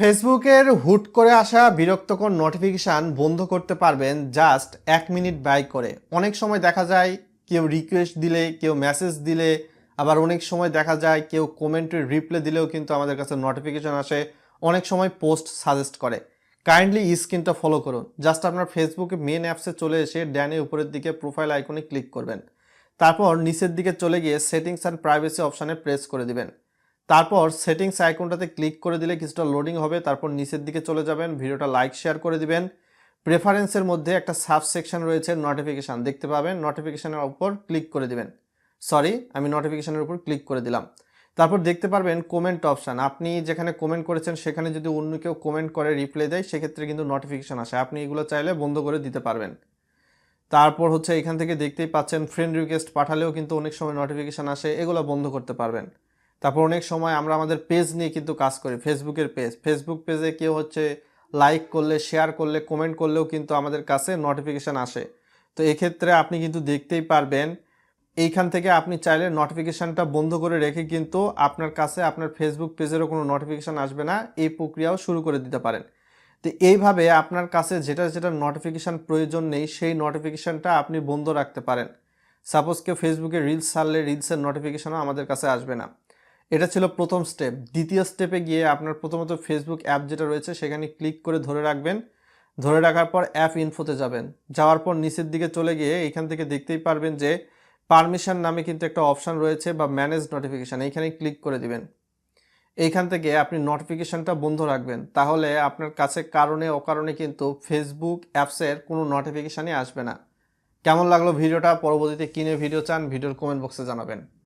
ফেসবুকের হুট করে আসা বিরক্তকর নোটিফিকেশান বন্ধ করতে পারবেন জাস্ট এক মিনিট বাই করে। অনেক সময় দেখা যায় কেউ রিকোয়েস্ট দিলে, কেউ মেসেজ দিলে, আবার অনেক সময় দেখা যায় কেউ কমেন্টের রিপ্লাই দিলেও কিন্তু আমাদের কাছে নোটিফিকেশান আসে, অনেক সময় পোস্ট সাজেস্ট করে। কাইন্ডলি স্ক্রিনটা ফলো করুন। জাস্ট আপনার ফেসবুকে মেন অ্যাপসে চলে এসে ড্যানে উপরের দিকে প্রোফাইল আইকনে ক্লিক করবেন। তারপর নিচের দিকে চলে গিয়ে সেটিংস অ্যান্ড প্রাইভেসি অপশানে প্রেস করে দিবেন। তারপর সেটিংস আইকনটাতে ক্লিক করে দিলে কিছুটা লোডিং হবে, তারপর নিচের দিকে চলে যাবেন, ভিডিওটা লাইক শেয়ার করে দিবেন। প্রেফারেন্সের মধ্যে একটা সাব সেকশন রয়েছে নোটিফিকেশান দেখতে পাবেন নোটিফিকেশানের উপর ক্লিক করে দিবেন। সরি আমি নোটিফিকেশানের উপর ক্লিক করে দিলাম। তারপর দেখতে পারবেন কমেন্ট অপশান আপনি যেখানে কমেন্ট করেছেন, সেখানে যদি অন্য কেউ কমেন্ট করে রিপ্লাই দেয়, সেক্ষেত্রে কিন্তু নোটিফিকেশান আসে। আপনি এগুলো চাইলে বন্ধ করে দিতে পারবেন। তারপর হচ্ছে এখান থেকে দেখতেই পাচ্ছেন ফ্রেন্ড রিকোয়েস্ট পাঠালেও কিন্তু অনেক সময় নোটিফিকেশান আসে, এগুলো বন্ধ করতে পারবেন। তারপর অনেক সময় আমরা আমাদের পেজ নিয়ে কিন্তু কাজ করি ফেসবুকের পেজ ফেসবুক পেজে কেউ হচ্ছে লাইক করলে শেয়ার করলে কমেন্ট করলেও কিন্তু আমাদের কাছে নোটিফিকেশান আসে। তো এক্ষেত্রে আপনি কিন্তু দেখতেই পারবেন, এইখান থেকে আপনি চাইলে নোটিফিকেশানটা বন্ধ করে রেখে কিন্তু আপনার কাছে, আপনার ফেসবুক পেজেরও কোনো নোটিফিকেশান আসবে না, এই প্রক্রিয়াও শুরু করে দিতে পারেন। তো এইভাবে আপনার কাছে যেটা যেটা নোটিফিকেশান প্রয়োজন নেই, সেই নোটিফিকেশানটা আপনি বন্ধ রাখতে পারেন। সাপোজ কেউ ফেসবুকে রিলস ছাড়লে রিলসের নোটিফিকেশানও আমাদের কাছে আসবে না। এটা ছিল প্রথম স্টেপ দ্বিতীয় স্টেপে গিয়ে আপনার প্রথমত ফেসবুক অ্যাপ যেটা রয়েছে, সেখানে ক্লিক করে ধরে রাখবেন। ধরে রাখার পর অ্যাপ ইনফোতে যাবেন। যাওয়ার পর নিচের দিকে চলে গিয়ে এখান থেকে দেখতেই পারবেন যে পারমিশন নামে কিন্তু একটা অপশান রয়েছে বা ম্যানেজ নোটিফিকেশান এইখানে ক্লিক করে দিবেন। এইখান থেকে আপনি নোটিফিকেশানটা বন্ধ রাখবেন। তাহলে আপনার কাছে কারণে, অকারণে কিন্তু ফেসবুক অ্যাপসের কোনো নোটিফিকেশানই আসবে না। কেমন লাগল ভিডিওটা? পরবর্তীতে কিনে ভিডিও চান? ভিডিওর কমেন্ট বক্সে জানাবেন।